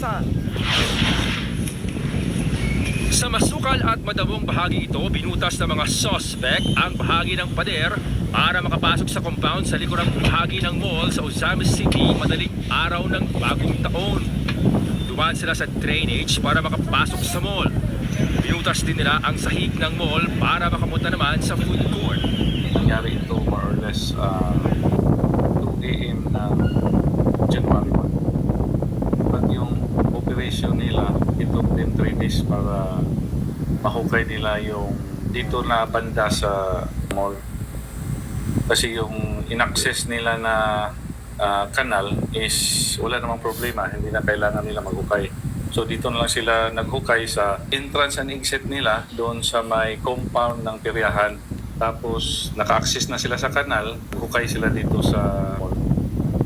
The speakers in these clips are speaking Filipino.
Malasa. Sa masukal at madamong bahagi ito, binutas ng mga suspect ang bahagi ng pader para makapasok sa compound sa likurang bahagi ng mall sa Ozamis City madaling araw ng bagong taon. Dumaan sila sa drainage para makapasok sa mall. Binutas din nila ang sahig ng mall para makamunta naman sa food court. nangyari ito more or less uh, 2 a.m. ng January 1. Operation nila, it took them 3 days para mahukay nila yung dito na banda sa mall. Kasi yung in-access nila na uh, is wala namang problema, hindi na kailangan nila maghukay. So dito na lang sila naghukay sa entrance and exit nila doon sa may compound ng piryahan. Tapos naka-access na sila sa kanal, hukay sila dito sa mall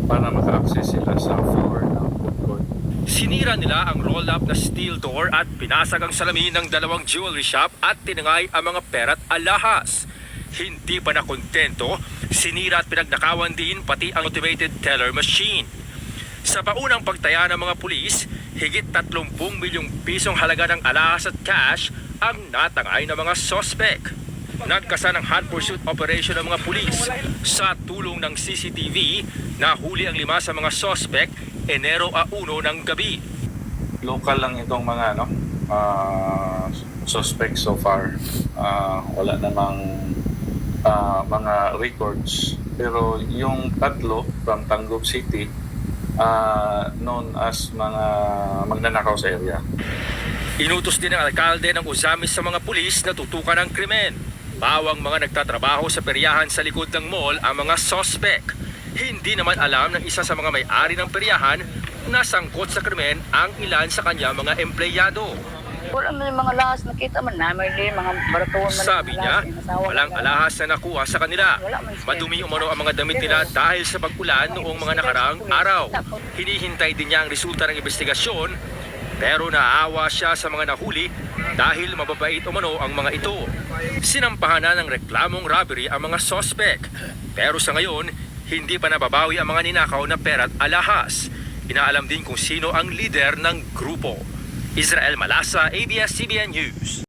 para maka-access sila sa floor. Sinira nila ang roll-up na steel door at pinasag ang salamin ng dalawang jewelry shop at tinangay ang mga pera't alahas. Hindi pa nakontento, sinira at pinagnakawan din pati ang automated teller machine. Sa paunang pagtaya ng mga pulis, higit 30 milyong pisong halaga ng alahas at cash ang natangay ng mga sospek. Nagkasa ng hot pursuit operation ng mga pulis. Sa tulong ng CCTV, nahuli ang lima sa mga sospek Enero a 1 ng gabi. Local lang itong mga ano, uh, suspects so far. Ah, wala namang ah, mga records. Pero yung tatlo from Tangub City, ah, known as mga magnanakaw sa area. Inutos din ng alkalde ng Uzamis sa mga pulis na tutukan ang krimen. Bawang mga nagtatrabaho sa peryahan sa likod ng mall ang mga sospek. Hindi naman alam ng isa sa mga may-ari ng peryahan na sangkot sa krimen ang ilan sa kanya mga empleyado. Wala man mga lahas nakita man namin din, mga baratuan man. Sabi niya, walang alahas na nakuha sa kanila. Madumi umano ang mga damit nila dahil sa pag-ulan noong mga nakaraang araw. Hinihintay din niya ang resulta ng investigasyon pero naawa siya sa mga nahuli dahil mababait umano ang mga ito. Sinampahan na ng reklamong robbery ang mga sospek. Pero sa ngayon, hindi pa nababawi ang mga ninakaw na pera't alahas. Inaalam din kung sino ang leader ng grupo. Israel Malasa, ABS-CBN News.